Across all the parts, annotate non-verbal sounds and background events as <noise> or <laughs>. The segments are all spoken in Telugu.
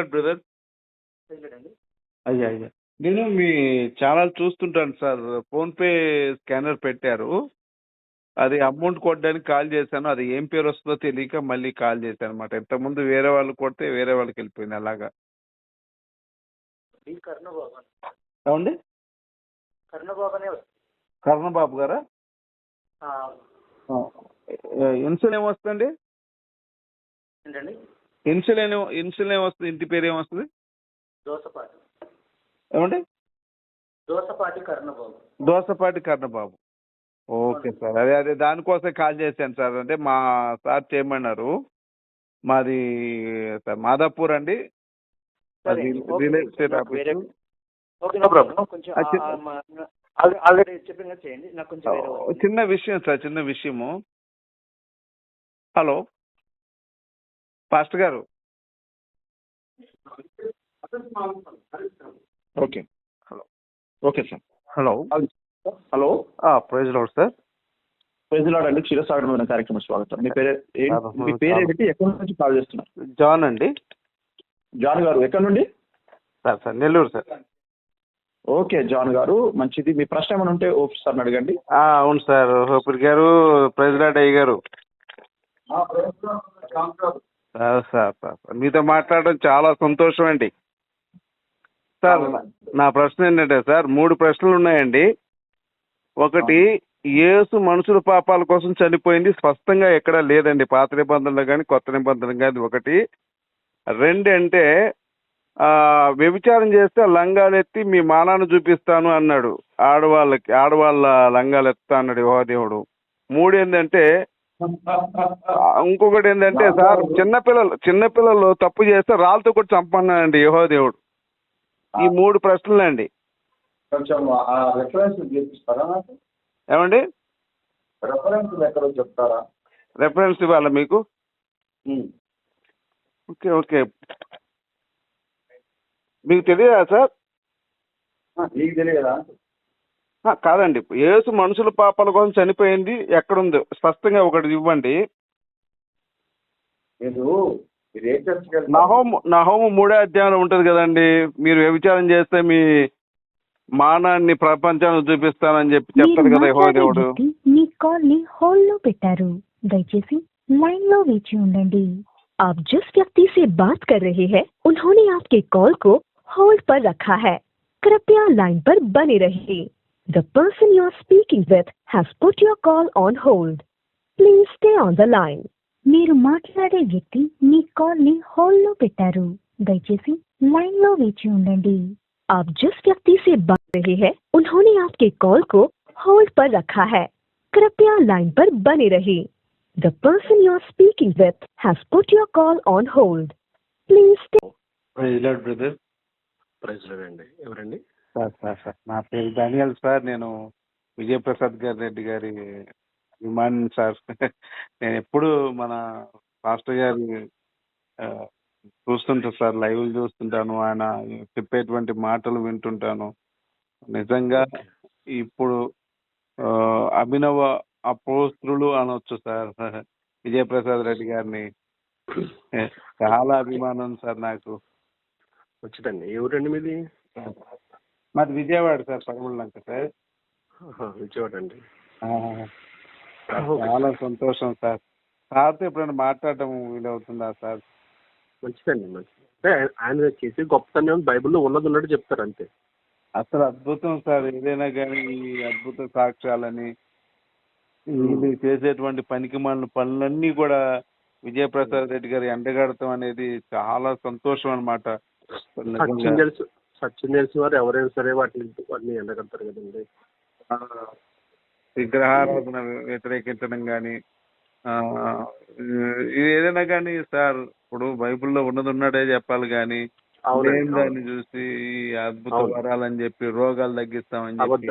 Lord brother. అయ్యా అయ్యా. నేను మీ ఛానల్ చూస్తుంటాను సార్. ఫోన్ పే స్కానర్ పెట్టారు. అది అమౌంట్ కొట్టడానికి కాల్ చేశాను. అది ఏం పేరు వస్తుందో తెలియక మళ్ళీ కాల్ చేశాను అనమాట ఇంతకుముందు వేరే వాళ్ళు కొడితే వేరే వాళ్ళకి వెళ్ళిపోయింది అలాగా. ఏమండి? కర్ణబాబు గారా? ఇన్సుల్ ఏమొస్తుందండి ఏంటండి ఇన్సుల్ ఏమో ఇన్సుల్ ఏమొస్తుంది? ఇంటి పేరు ఏమొస్తుంది? దోసపాటి. ఏమండి? దోసపాటి కర్ణబాబు. దోసపాటి కర్ణబాబు. Okay sir. అదే అదే దానికోసం కాల్ చేశాను సార్. అంటే మా సార్ చేయమన్నారు మాది సార్ మాదాపూర్ అండి. అది. Real estate office. Okay no problem. కొంచెం ఆ, చిన్న- ఆ, మా- ఆల్- ఆల్రెడీ చెప్పిన చేయండి. నాకు కొంచెం. చిన్న విషయం సార్ చిన్న విషయము. హలో. పాస్టర్ గారు. Okay. Hello. Okay sir. Hello. Hello. Praise lord sir. ప్రజలాడు అండి. క్షీరసాగరమైన కార్యక్రమం స్వాగతం. మీ పేరు మీ పేరు. ఏంటి? ఎక్కడి నుంచి కాల్ చేస్తున్నారు? జాన్ అండి. జాన్ గారు ఎక్కడి నుండి? Sir sir Nellore sir. Okay John గారు మంచిది. మీ ప్రశ్న ఏమైనా ఉంటే ఓపి సార్ అడగండి. ఆ, అవును సార్. హోపిల్ గారు ప్రైజ్ లాడ్ అయ్య గారు. Sir sir sir. మీతో మాట్లాడడం చాలా సంతోషం అండి. సార్ నా ప్రశ్న ఏంటంటే సార్ మూడు ప్రశ్నలు ఉన్నాయండి. ఒకటి యేసు మనుషుల పాపాల కోసం చనిపోయింది స్పష్టంగా ఎక్కడా లేదండి. పాత నిబంధనలు కానీ కొత్త నిబంధనలు కానీ ఒకటి. రెండు అంటే వ్యభిచారం చేస్తే లంగాలు ఎత్తి మీ మానాన్ని చూపిస్తాను అన్నాడు. ఆడవాళ్ళకి ఆడవాళ్ళ లంగాలు ఎత్తా అన్నాడు యువదేవుడు మూడు ఏంటంటే ఇంకొకటి ఏంటంటే సార్ చిన్నపిల్లలు చిన్నపిల్లలు తప్పు చేస్తే రాళ్ళతో కూడా చంపన్నాడండి యహోదేవుడు ఈ మూడు ప్రశ్నలు అండి ఏమండి? రెఫరెన్స్ ఎక్కడో చెప్తారా? రెఫరెన్స్ ఇవ్వాలా మీకు? Okay okay. మీకు తెలియదా సార్? నీకు తెలియదా? కాదండి యేసు మనుషుల పాపాల కోసం చనిపోయింది ఎక్కడుందో స్పష్టంగా ఒకటి ఇవ్వండి మీరు మీరు ఏ చర్చకి వెళ్తారు? నహోము నహోము మూడో అధ్యాయంలో ఉంటుంది కదండి మీరు వ్యభిచారం చేస్తే మీ మానాన్ని ప్రపంచానికి చూపిస్తానని చెప్పి మీరు చెప్తారు కదా యెహోవా మాట్లాడే దేవుడు వ్యక్తి మీ కాల్ ని హోల్డ్ లో పెట్టారు దయచేసి लाइन లో వేచి ఉండండి आप जिस व्यक्ति से बात कर रहे हैं उन्होंने आपके कॉल को होल्ड पर रखा है कृपया लाइन पर बने रहिए the person you are speaking with has put your call on hold please stay on the line మీరు మాట్లాడే వ్యక్తి మీ కాల్ ని హోల్డ్ లో పెట్టారు దయచేసి లైన్ లో వేచి ఉండండి आप जिस व्यक्ति से बात कर रहे हैं उन्होंने आपके कॉल को होल्ड पर रखा है कृपया लाइन पर बने रहिए the person you are speaking with has put your call on hold please stay brother ప్రైజ్లాడ్ అండి ఎవరండి సార్ సార్ సార్. నా పేరు డానియల్ సార్. నేను విజయప్రసాద్ గారి రెడ్డి గారి అభిమాని సార్. నేను ఎప్పుడు మన పాస్టర్ గారి ఆ, చూస్తుంటా సార్. లైవ్ చూస్తుంటాను. ఆయన చెప్పేటువంటి మాటలు వింటుంటాను. నిజంగా ఇప్పుడు అభినవ అపోస్త్రులు అనొచ్చు సార్. విజయప్రసాద్ రెడ్డి గారిని. చాలా అభిమానం సార్ నాకు. వచ్చిందండి. ఎవరండి మీది? మాది విజయవాడ సార్ పదమూడు సార్. విజయవాడ అండి. చాలా సంతోషం సార్. సార్తో ఎప్పుడైనా మాట్లాడటం వీలవుతుందా సార్? మంచిదండి మంచిది. అంటే ఆయన- చేసే గొప్పతనం బైబిల్లో ఉన్నది ఉన్నట్టు చెప్తారు అంతే. అసలు అద్భుతం సార్ ఏదైనా కానీ ఈ అద్భుత సాక్ష్యాలని వీళ్ళు చేసేటువంటి పనికి మన పనులన్నీ కూడా విజయప్రసాద్ రెడ్డి గారి ఎండగడతాం అనేది చాలా సంతోషం అనమాట సత్యం తెలుసు సత్యం తెలిసిన వారు ఎవరైనా సరే వాటిని వాటిని ఎండగడతారు కదండి. విగ్రహారాధన వ్యతిరేకించడం కానీ ఇది ఏదైనా కానీ సార్ ఇప్పుడు బైబిల్లో ఉన్నది ఉన్నాడే చెప్పాలి కానీ దాన్ని చూసి ఈ అద్భుత. వరాలని చెప్పి రోగాలు తగ్గిస్తామని చెప్పి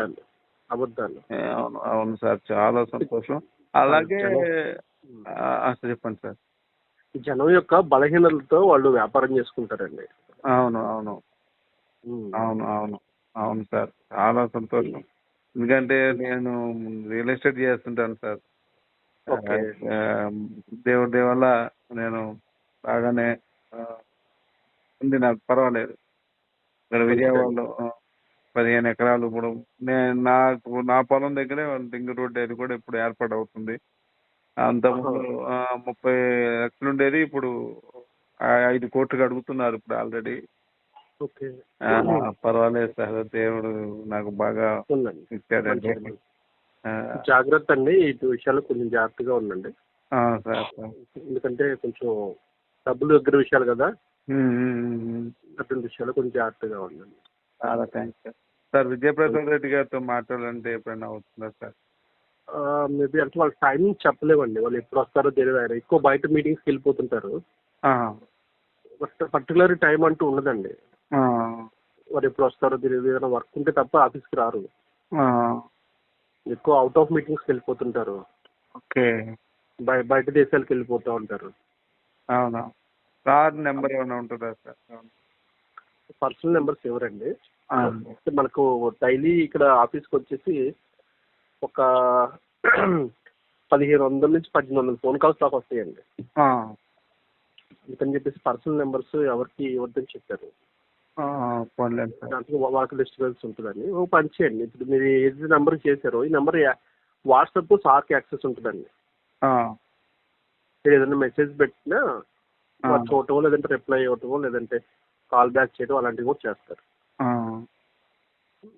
అబద్ధాలు అవును అవును సార్ చాలా సంతోషం. అలాగే చెప్పండి సార్. జనం యొక్క బలహీనతలతో వాళ్ళు వ్యాపారం చేసుకుంటారండి. అవును అవును. అవును అవును. అవును సార్. చాలా సంతోషం. ఎందుకంటే నేను రియల్ ఎస్టేట్ చేస్తుంటాను సార్. ఓకే. దేవుడి దయ వల్ల నేను బాగానే ఆ, ఉంది నాకు పర్వాలేదు. ఇక్కడ విజయవాడలో ఆ, పదిహేను ఎకరాలు ఇప్పుడు నేను నాకు నా పొలం దగ్గరే రింగ్ రోడ్ అది కూడా ఇప్పుడు ఏర్పాటు అవుతుంది. అంతకుముందు ఆ, ముప్పై లక్షలు ఉండేది ఇప్పుడు ఆ, ఐదు కోట్లు అడుగుతున్నారు ఇప్పుడు ఆల్రెడీ. పర్వాలేదు సార్ దేవుడు నాకు బాగా ఇచ్చాడండి జాగ్రత్త అండి ఇటు విషయాలు కొంచెం జాగ్రత్తగా ఉండండి. సార్ ఎందుకంటే కొంచెం డబ్బులు దగ్గర విషయాలు కదా. అటువంటి విషయాలు కొంచెం జాగ్రత్తగా ఉండండి. చాలా thanks sir. Sir Vijayaprasad Reddy గారితో మాట్లాడాలంటే ఎప్పుడైనా అవుతుందా సార్? మేబీ అంటే వాళ్ళ టైమింగ్ చెప్పలేమండి. వాళ్ళు ఎప్పుడు వస్తారో తెలియదు. ఎక్కువ బయట మీటింగ్స్కి వెళ్ళిపోతుంటారు. పర్టికులర్ టైం అంటూ ఉండదండి. వారు ఎప్పుడు వస్తారో తెలియదు ఏదైనా వర్క్ ఉంటే తప్ప ఆఫీస్కి రారు. ఎక్కువ అవుట్ ఆఫ్ మీటింగ్స్కి వెళ్ళిపోతుంటారు. ఓకే. బయ బయట దేశాలకు వెళ్ళిపోతూ ఉంటారు. అవునా? సార్ నెంబర్ ఏమైనా ఉంటుందా సార్? పర్సనల్ నెంబర్స్ ఎవరండి మనకు డైలీ ఇక్కడ ఆఫీస్కి వచ్చేసి ఒక పదిహేను వందల నుంచి పద్దెనిమిది వందల ఫోన్ కాల్స్ దాకా వస్తాయండి. అందుకని చెప్పేసి పర్సనల్ నెంబర్స్ ఎవరికి ఇవ్వద్దని చెప్పారు. దాంట్లో వాళ్ళకి డిస్టర్బెన్స్ ఉంటుందని ఓ పని చేయండి. ఇప్పుడు మీరు ఏది నెంబర్ చేశారో ఈ నెంబర్ వాట్సాప్ సార్కి యాక్సెస్ ఉంటుందండి. మీరు ఏదైనా మెసేజ్ పెట్టినా చూడటమో లేదంటే రిప్లై ఇవ్వటమో లేదంటే కాల్ బ్యాక్ చేయడం అలాంటివి కూడా చేస్తారు.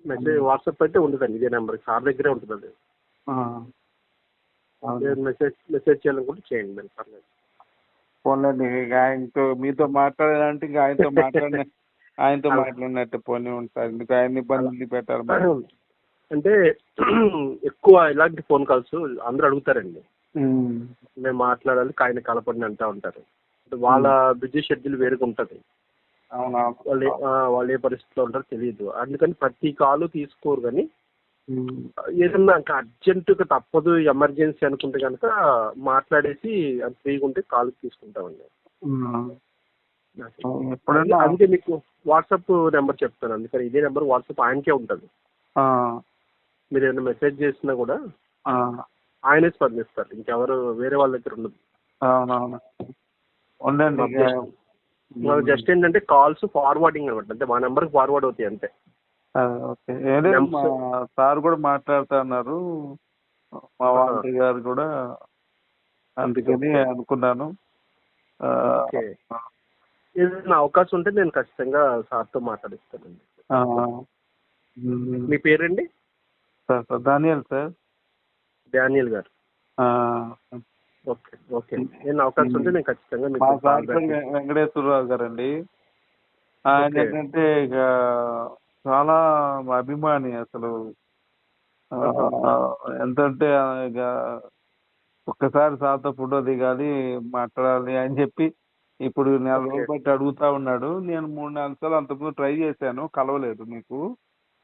మెసేజ్ వాట్సాప్ అయితే ఉండదండి ఇదే నెంబర్ సార్ దగ్గరే ఉంటుంది అది. మెసేజ్ మెసేజ్ చేయాలనుకుంటే చేయండి పర్లేదు. ఇక ఆయనతో మీతో మాట్లాడాలంటే ఇంకా ఆయనతో మాట్లాడిన <laughs> ఆయనతో మాట్లాడినట్టు పోనీ ఉంటారు. ఎందుకు ఆయన ఇబ్బంది పెట్టారు. అంటే <clears throat> ఎక్కువ ఇలాంటి ఫోన్ కాల్స్ అందరూ అడుగుతారండి. మేము. మాట్లాడాలి ఆయన కలపండి అంటా ఉంటారు. వాళ్ళ బిజీ షెడ్యూల్ వేరుగా ఉంటుంది. వాళ్ళు వాళ్ళు ఏ పరిస్థితిలో ఉంటారో తెలియదు. అందుకని ప్రతి కాలు తీసుకోరు కానీ ఏదన్నా ఇంకా అర్జెంటుగా తప్పదు ఎమర్జెన్సీ అనుకుంటే కనుక మాట్లాడేసి అది ఫ్రీగా ఉంటే కాల్ తీసుకుంటామండి. ఉమ్. ఎప్పుడైనా అందుకే మీకు వాట్సాప్ నెంబర్ చెప్తాను అందుకని ఇదే నెంబర్ వాట్సాప్ ఆయనకే ఉంటుంది. మీరు ఏదైనా మెసేజ్ చేసినా కూడా ఆయనే స్పందిస్తారు. ఇంకెవరు వేరే వాళ్ళ దగ్గర ఉండదు. ఉండండి. జస్ట్ ఏంటంటే కాల్స్ ఫార్వర్డింగ్ అనమాట అంటే మా నెంబర్ ఫార్వర్డ్ అవుతాయి అంతే. ఓకే. ఏదో సార్ కూడా మాట్లాడుతా అన్నారు. మా వాంటి గారు కూడా అందుకని అనుకున్నాను. ఏదైనా అవకాశం ఉంటే నేను ఖచ్చితంగా సార్తో మాట్లాడిస్తానండి. మీ పేరండి? Sir sir Daniel sir. Daniel గారు. Okay okay. నేను అవకాశం ఉంటే నేను ఖచ్చితంగా మీకు వెంకటేశ్వరరావు గారండి. ఆయన ఓకే. ఏంటంటే ఇక చాలా అభిమాని అసలు. ఎంతంటే ఇక ఒక్కసారి సార్తో ఫోటో దిగాలి మాట్లాడాలి అని చెప్పి ఇప్పుడు నెల. రోజులు బట్టి అడుగుతా ఉన్నాడు. నేను మూడు నాలుగు సార్లు అంతకుముందు ట్రై చేశాను. కలవలేదు మీకు.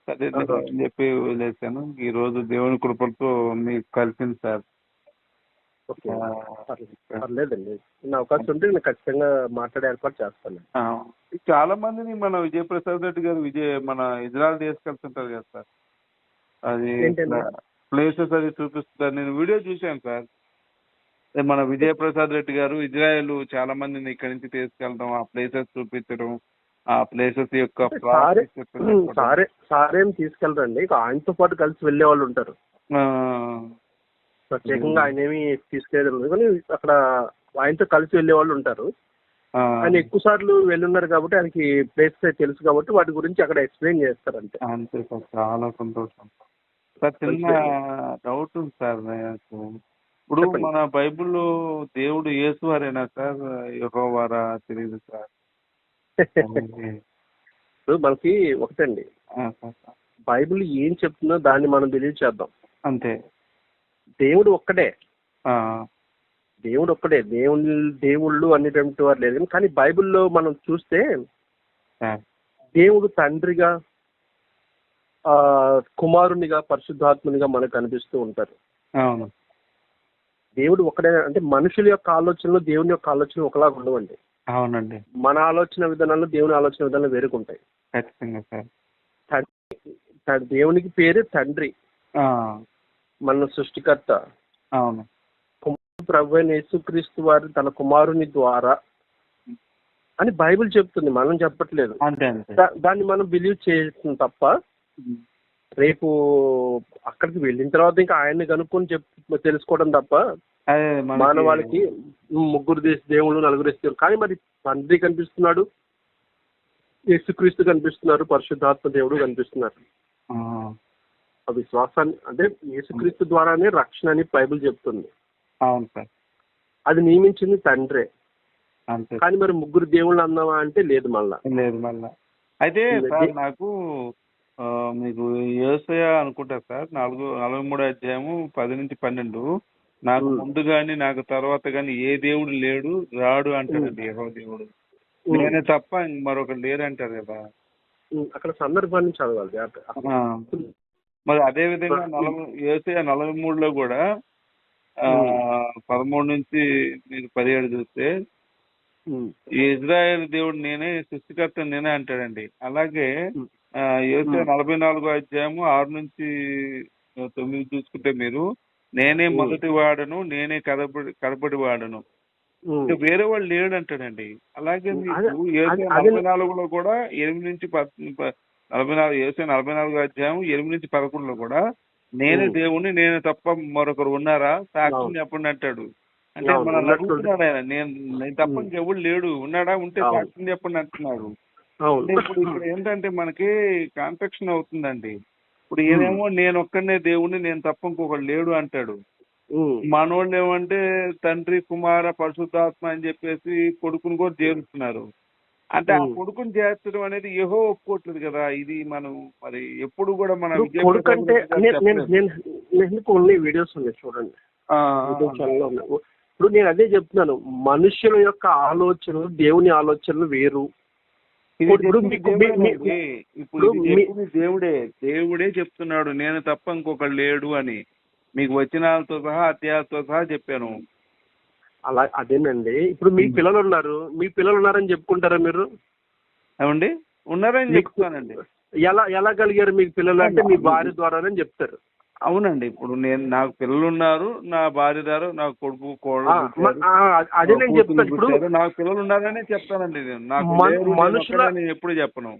సరే. అని చెప్పి వదిలేశాను. ఈ రోజు దేవుని కృపలతో మీకు కలిసింది సార్. ఓకే. పర్లేదండి. అవకాశం ఉంటే నేను ఖచ్చితంగా మాట్లాడే ఏర్పాటు చేస్తాను. ఆ, చాలా మందిని మన విజయప్రసాద్ రెడ్డి గారు విజయ్ మన ఇజ్రాయల్ తీసుకెళ్తుంటారు కదా సార్. అది? ప్లేసెస్ అది చూపిస్తారు నేను వీడియో చూశాను సార్. మన విజయప్రసాద్ రెడ్డి గారు ఇజ్రాయెల్ చాలా మందిని ఇక్కడి నుంచి తీసుకెళ్ళడం ఆ ప్లేసెస్ చూపించడం ఆ ప్లేసెస్ యొక్క సారే. సారే తీసుకెళ్ళరండి. ఆయనతో పాటు కలిసి వెళ్ళే వాళ్ళు ఉంటారు. ఆ, ప్రత్యేకంగా ఆయన ఏమి తీసుకెళ్ళలేదు కానీ అక్కడ ఆయనతో కలిసి వెళ్ళే వాళ్ళు ఉంటారు. ఆయన ఎక్కువ సార్లు వెళ్ళున్నారు కాబట్టి ఆయనకి ప్లేసెస్ తెలుసు కాబట్టి వాటి గురించి అక్కడ ఎక్స్ప్లెయిన్ చేస్తారు అంతే అంతే సార్ చాలా సంతోషం. సార్ చిన్న డౌట్ ఉంది సార్ నాకు. ఇప్పుడు. మన బైబిల్లో దేవుడు యేసువారేనా సార్? యెహోవారా? తెలియదు సార్. <laughs> ఇప్పుడు మనకి ఒకటండి. బైబిల్ ఏం చెప్తుందో దాన్ని మనం బిలీవ్ చేద్దాం. అంతే. దేవుడు ఒక్కడే. దేవుడు ఒక్కడే. దేవుని దేవుళ్ళు అనేటువంటి వారు లేదు కానీ బైబిల్లో మనం చూస్తే దేవుడు తండ్రిగా ఆ కుమారునిగా పరిశుద్ధాత్మునిగా మనకు కనిపిస్తూ ఉంటారు. దేవుడు ఒకడే అంటే మనుషుల యొక్క ఆలోచనలు దేవుని యొక్క ఆలోచనలు ఒకలాగా ఉండవండి. అవునండి. మన ఆలోచన విధానాలు దేవుని ఆలోచన విధానాలు వేరుకుంటాయి. ఖచ్చితంగా సార్. దేవునికి పేరు తండ్రి. మన సృష్టికర్త. అవును. ప్రభు యేసుక్రీస్తు వారు తన కుమారుని ద్వారా అని బైబిల్ చెప్తుంది. మనం చెప్పట్లేదు. దాన్ని మనం బిలీవ్ చేస్తాం తప్ప రేపు అక్కడికి వెళ్ళిన తర్వాత ఇంకా ఆయన్ని కనుక్కొని చెప్ తెలుసుకోవడం తప్ప అదే మనకి- మానవాళికి ముగ్గురు దేశ దేవుళ్ళు నలుగురు దేశ దేవుళ్ళు. కానీ మరి తండ్రి కనిపిస్తున్నాడు యేసుక్రీస్తు కనిపిస్తున్నారు పరిశుద్ధాత్మ దేవుడు కనిపిస్తున్నారు. ఆ, ఆ విశ్వాసాన్ని అంటే యేసుక్రీస్తు ద్వారానే రక్షణ అని బైబిల్ చెప్తుంది. అవును సార్. అది నియమించింది తండ్రే. అంతే. కానీ మరి ముగ్గురు దేవుళ్ళు అన్నావా అంటే లేదు మళ్ళా. లేదు మళ్ళా. అయితే. సార్ నాకు మీకు యోసయ అనుకుంటా సార్ నాలుగు నలభై మూడు అధ్యాయము పది నుంచి పన్నెండు. నాకు. ముందు గాని నాకు తర్వాత గాని ఏ దేవుడు లేడు రాడు అంటాడండి యెహో దేవుడు. నేనే తప్ప మరొకరు లేరు అంటారు కదా అక్కడ సందర్భాన్ని చదవాలి. మరి అదే విధంగా నలభై యోసయ నలభై మూడులో కూడా ఆ, పదమూడు నుంచి మీరు పదిహేడు చూస్తే ఇజ్రాయెల్ దేవుడు నేనే సృష్టికర్త నేనే అంటాడండి. అలాగే యోసేపు నలభై నాలుగో అధ్యాయము ఆరు నుంచి తొమ్మిది చూసుకుంటే మీరు నేనే. మొదటి వాడను నేనే కడపడి కడపడి వాడను వేరే వాళ్ళు లేడు అంటాడండి అలాగే మీకు అదే- అదే- నలభై నాలుగులో కూడా ఎనిమిది నుంచి నలభై నాలుగు యోసేపు నలభై నాలుగో అధ్యాయం ఎనిమిది నుంచి పదకొండులో కూడా నేనే. దేవుణ్ణి నేనే తప్ప మరొకరు ఉన్నారా సాక్షి అవును. చెప్పండి అంటాడు అంటే మనం ఉన్నట్టు- అడుగుతున్నాడు ఆయన నేను నేను తప్ప. ఇంకెవడు లేడు ఉన్నాడా ఉంటే అవును. సాక్షి చెప్పండి అంటున్నాడు అవును. ఇప్పుడు ఇక్కడ ఏంటంటే మనకి కాన్ఫెక్షన్ అవుతుందండి. ఇప్పుడు ఈయనేమో నేను ఒక్కనే దేవుణ్ణి నేను తప్ప ఇంకొకడు లేడు అంటాడు. మనోళ్ళు ఏమంటే తండ్రి కుమార పరిశుద్ధాత్మ అని చెప్పేసి కొడుకుని కూడా చేరుస్తున్నారు అంటే ఆ. కొడుకుని చేర్చడం అనేది ఏహో ఒప్పుకోవట్లేదు కదా. ఇది మనం మరి ఎప్పుడు కూడా మన కొడుకు అంటే ప్రసాద్ నేను నేను చెప్పలేదు. నేను నేను ఎందుకు ఉన్నాయి వీడియోస్ ఉన్నాయి చూడండి. ఇప్పుడు నేను అదే చెప్తున్నాను. మనుషుల యొక్క ఆలోచనలు దేవుని ఆలోచనలు వేరు. ఇప్పుడు మీ- మీ- మీ- దేవుడే. దేవుడే చెప్తున్నాడు నేను తప్ప ఇంకొకడు లేడు అని. మీకు వచనాలతో సహా అధ్యాయాలతో సహా చెప్పాను. అలా అదేనండి. ఇప్పుడు మీ పిల్లలు ఉన్నారు మీ పిల్లలు ఉన్నారని చెప్పుకుంటారా మీరు? ఏమండి? ఉన్నారని చెప్తానండి. ఎలా ఎలా కలిగారు మీకు పిల్లలు అంటే మీ భార్య ద్వారానే చెప్తారు. అవునండి. ఇప్పుడు నేను నాకు పిల్లలు ఉన్నారు నా భార్య గారు నా కొడుకు. ఆ, అదే నేను చెప్తాను. ఇప్పుడు. నాకు పిల్లలు ఉన్నారనే చెప్తానండి నేను. నాకు నేను మనుషుల- ఒక్కడే నేను ఎప్పుడు చెప్పను.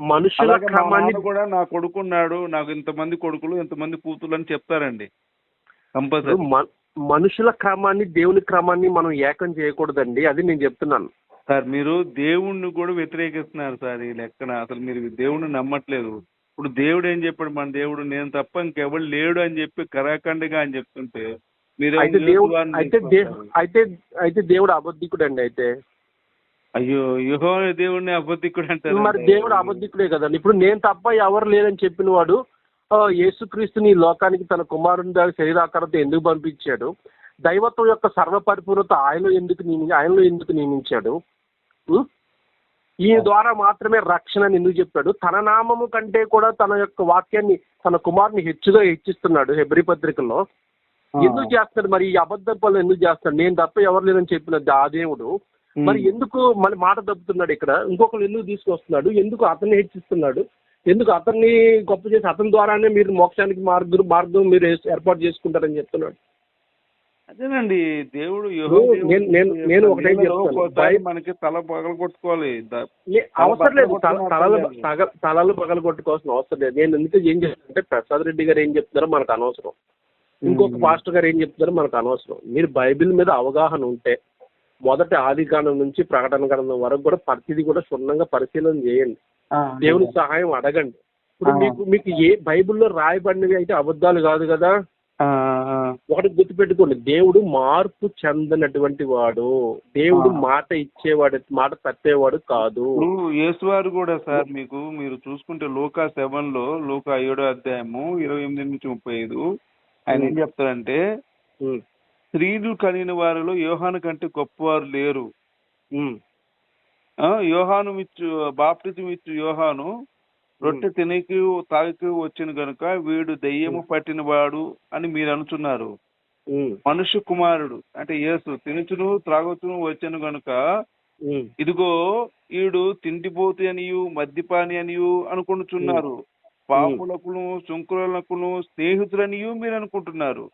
మనుషుల క్రమాన్ని కూడా నా కొడుకున్నాడు. నాకు ఇంతమంది కొడుకులు ఇంతమంది కూతురు అని చెప్తారండి కంపల్సరీ. మనుషుల క్రమాన్ని దేవుని క్రమాన్ని మనం ఏకం చేయకూడదండి. అది నేను చెప్తున్నాను. సార్ మీరు దేవుణ్ణి కూడా వ్యతిరేకిస్తున్నారు సార్ ఈ లెక్కన. అసలు మీరు దేవుణ్ణి నమ్మట్లేదు. ఇప్పుడు దేవుడు ఏం చెప్పాడు? మన దేవుడు నేను తప్ప ఇంకెవడు లేడు అని చెప్పి కరాఖండిగా అని చెప్తుంటే మీరు అయితే దేవుడు అయితే అయితే అయితే దేవుడు అబద్ధికుడు అండి అయితే. అయ్యో యుహో దేవుడిని అబద్ధికుడు అంటారు మరి దేవుడు అబద్ధికుడే కదండి. ఇప్పుడు నేను తప్ప ఎవరు లేరని చెప్పిన వాడు యేసుక్రీస్తుని లోకానికి తన కుమారుని శరీరాకారంతో ఎందుకు పంపించాడు? దైవత్వం యొక్క సర్వపరిపూర్ణత ఆయనలో ఎందుకు నియమి ఆయనలో ఎందుకు నియమించాడు? ఈ ద్వారా మాత్రమే రక్షణ అని ఎందుకు చెప్పాడు తన నామము కంటే కూడా తన యొక్క వాక్యాన్ని తన కుమారుని హెచ్చుగా హెచ్చిస్తున్నాడు హెబ్రి పత్రికల్లో ఎందుకు చేస్తున్నాడు మరి? ఈ అబద్ధ పనులు ఎందుకు చేస్తున్నాడు నేను తప్ప ఎవరు లేదని చెప్పిన ఆ దేవుడు. మరి ఎందుకు మన మాట తప్పుతున్నాడు ఇక్కడ? ఇంకొకరు ఎందుకు తీసుకొస్తున్నాడు? ఎందుకు అతన్ని హెచ్చిస్తున్నాడు? ఎందుకు అతన్ని గొప్ప చేసి అతని ద్వారానే మీరు మోక్షానికి మార్గం మార్గం మీరు ఏర్పాటు చేసుకుంటారని చెప్తున్నాడు. అదేనండి దేవుడు నేను- ఒకటే చెప్తాను. మనకి తల పగల కొట్టుకోవాలి. అవసరం లేదు తలలు తలలు పగల కొట్టుకోవాల్సిన అవసరం లేదు. నేను ఎందుకు ఏం చెప్తానంటే ప్రసాద్ రెడ్డి గారు ఏం చెప్తున్నారో మనకు అనవసరం. ఇంకొక. పాస్టర్ గారు ఏం చెప్తున్నారో మనకు అనవసరం. మీరు బైబిల్ మీద అవగాహన ఉంటే మొదటి ఆది కాండం నుంచి ప్రకటన గ్రంథం వరకు కూడా ప్రతిదీ కూడా క్షుణ్ణంగా పరిశీలన చేయండి. దేవుని సహాయం అడగండి. ఇప్పుడు. మీకు మీకు ఏ బైబిల్లో రాయబడినవి అయితే అబద్ధాలు కాదు కదా. ఒకటి గుర్తుపెట్టుకోండి. దేవుడు మార్పు చెందనటువంటి వాడు. దేవుడు. మాట ఇచ్చేవాడు మాట తప్పేవాడు కాదు. యేసువారు కూడా సార్ మీకు మీరు చూసుకుంటే లోకా సెవెన్లో లోకా ఏడో అధ్యాయము ఇరవై ఎనిమిది నుంచి ముప్పై ఐదు ఆయన ఏం చెప్తారంటే స్త్రీలు కలిగిన వారిలో యోహాను కంటే గొప్పవారు లేరు. యోహాను ఇచ్చు బాప్టిజం ఇచ్చు యోహాను రొట్టె తినకి తాగికి వచ్చిన గనుక వీడు దెయ్యము పట్టినవాడు అని మీరు అనుచున్నారు. మనుష్య కుమారుడు అంటే యేసు తినుచును త్రాగుచును వచ్చాను గనుక ఇదిగో ఈడు తిండిపోతే అనియు మద్యపాని అనియు అనుకుంటున్నారు పాపులకును శుంకులకును స్నేహితులనియు మీరు అనుకుంటున్నారు.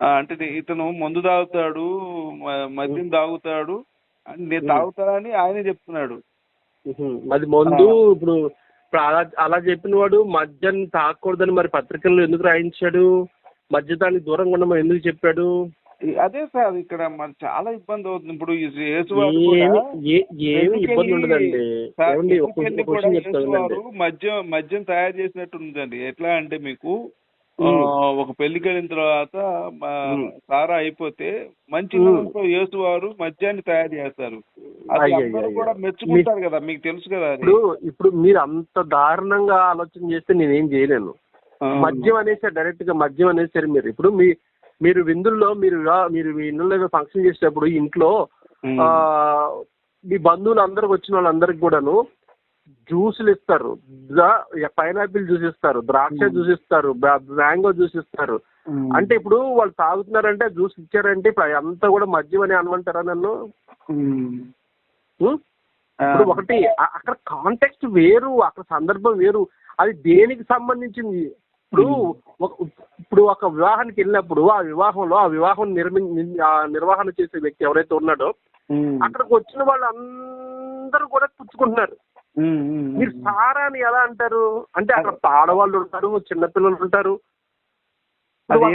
అంటే ఇతను మందు తాగుతాడు మద్యం తాగుతాడు అని నేను తాగుతానని ఆయనే చెప్తున్నాడు. అది మందు ఇప్పుడు ఇప్పుడు అలా అలా చెప్పిన వాడు మద్యాన్ని తాగకూడదని మరి పత్రికల్లో ఎందుకు రాయించాడు? మద్యదానికి దూరంగా ఉండమని ఎందుకు చెప్పాడు? అదే సార్ ఇక్కడ మరి చాలా ఇబ్బంది అవుతుంది. ఇప్పుడు ఏమి ఇబ్బంది ఉండదండి. మద్యం మద్యం తయారు చేసినట్టు ఉందండి. ఎట్లా అంటే మీకు. ఒక పెళ్ళికి వెళ్ళిన తర్వాత. సారా అయిపోతే మంచి. నూనెతో యేసువారు మద్యాన్ని తయారు చేస్తారు అది అయ్యయ్యో. అందరూ కూడా మెచ్చుకుంటారు కదా మీకు తెలుసు కదా అది ఇప్పుడు ఇప్పుడు మీరు అంత దారుణంగా ఆలోచన చేస్తే నేనేం చేయలేను. మద్యం అనేసి డైరెక్ట్గా మద్యం అనేసారు మీరు ఇప్పుడు మీ మీరు విందుల్లో మీరు మీరు మీ ఇళ్ళలో ఫంక్షన్ చేసేటప్పుడు ఇంట్లో మీ బంధువులు అందరికి వచ్చిన వాళ్ళందరికి కూడాను జ్యూసులు ఇస్తారు. పైనాపిల్ జ్యూస్ ఇస్తారు. ద్రాక్ష జ్యూస్ ఇస్తారు. మ్యాంగో జ్యూస్ ఇస్తారు. అంటే ఇప్పుడు వాళ్ళు తాగుతున్నారంటే జ్యూస్ ఇచ్చారంటే ఇప్పుడు అంతా కూడా మద్యం అని అనమంటారా నన్ను. ఇప్పుడు ఒకటి అక్కడ కాంటెక్స్ట్ వేరు అక్కడ సందర్భం వేరు. అది దేనికి సంబంధించింది? ఇప్పుడు ఇప్పుడు ఒక వివాహానికి వెళ్ళినప్పుడు ఆ వివాహంలో ఆ వివాహం నిర్మి నిర్వహణ చేసే వ్యక్తి ఎవరైతే ఉన్నాడో. అక్కడికి వచ్చిన వాళ్ళు అందరూ కూడా పుచ్చుకుంటున్నారు. మీరు సారా అని ఎలా అంటారు? అంటే అక్కడ ఆడవాళ్ళు ఉంటారు చిన్నపిల్లలు ఉంటారు. అది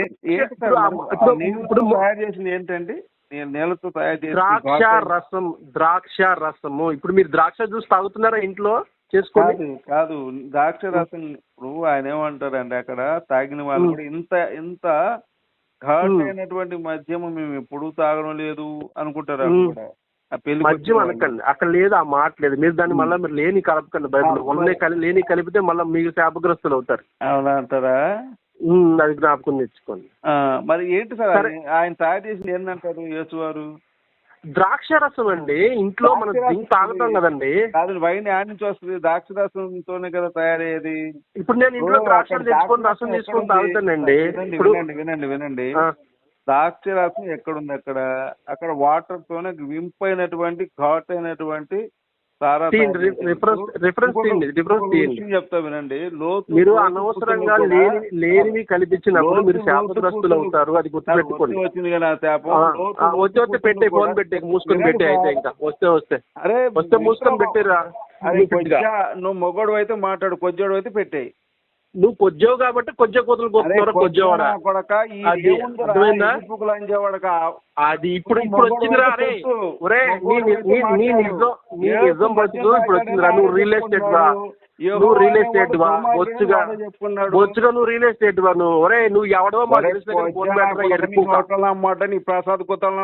ఇప్పుడు తయారు చేసింది ఏంటండి నీ- నీళ్ళతో తయారు చేసిన ద్రాక్ష రసం ద్రాక్ష రసము. ఇప్పుడు మీరు ద్రాక్ష జ్యూస్ తాగుతున్నారా ఇంట్లో? చేసుకోండి కాదు ద్రాక్ష రసం ఇప్పుడు ఆయన ఏమంటారండి అక్కడ తాగిన వాళ్ళు. కూడా ఇంత ఇంత ఘాట్ ఉమ్. అయినటువంటి మద్యము మేము ఎప్పుడూ తాగడం లేదు అనుకుంటారు మద్యం అనకండి. అక్కడ లేదు ఆ మాట లేదు. మీరు దాన్ని మళ్ళీ మీరు లేని కలపకండి బైబిల్ ఆ, ఉన్నే కలి లేని కలిపితే మళ్ళీ మీరు శాపగ్రస్తులు అవుతారు. అవునా అంటారా? అది జ్ఞాపకం తెచ్చుకోండి. మరి ఏంటి సార్? ఆయన తయారు చేసింది ఏంటంటారు యేసువారు? ద్రాక్ష రసం అండి. ఇంట్లో మనం డ్రింక్ తాగుతాం కదండి. కాదు వైన్ యాడ్ నుంచి వస్తుంది. ద్రాక్ష రసంతోనే కదా తయారయ్యేది. ఇప్పుడు నేను ఇంట్లో ద్రాక్ష తెచ్చుకొని రసం తీసుకొని? తాగుతానండి. వినండి వినండి వినండి ఆ, ద్రాక్ష రసం ఎక్కడుంది అక్కడ? అక్కడ వాటర్ తోనే వింపైనటువంటి ఘాట్ అయినటువంటి సారా చెప్తా వినండి. లోతు మీరు అనవసరంగా లేనివి కల్పించినప్పుడు మీరు శాపగ్రస్తులు అవుతారు అది గుర్తుపెట్టుకోండి వచ్చి వచ్చింది కదా శాపం? వచ్చి పుస్తకం పెట్టే ఫోన్ పెట్టే మూసుకొని పెట్టే అయితే. ఇంకా. వస్తే వస్తే. అరే వస్తే మూసుకొని పెట్టేరా. నువ్వు మొగోడు అయితే మాట్లాడు కొద్దిోడు అయితే పెట్టేయి. నువ్వు కొజ్జావు కాబట్టి కొజ్జ కూతురు కొత్తున్నారు కొజ్జావాడ? అది ఇప్పుడు ఇప్పుడు వచ్చిందిరా అరే. ఒరే నీ నిజం నీ నిజం బతుకు ఇప్పుడు వచ్చిందిరా నువ్వు రియల్ ఎస్టేట్ వా నువ్వు రియల్ ఎస్టేట్ వా బొచ్చుగా బొచ్చుగా నువ్వు రియల్ ఎస్టేట్ వా నువ్వు. ఒరే నువ్వు ఎవడో మాకు తెలిసిన ఫోన్ పెట్టరా నీ ప్రసాద్ కుతల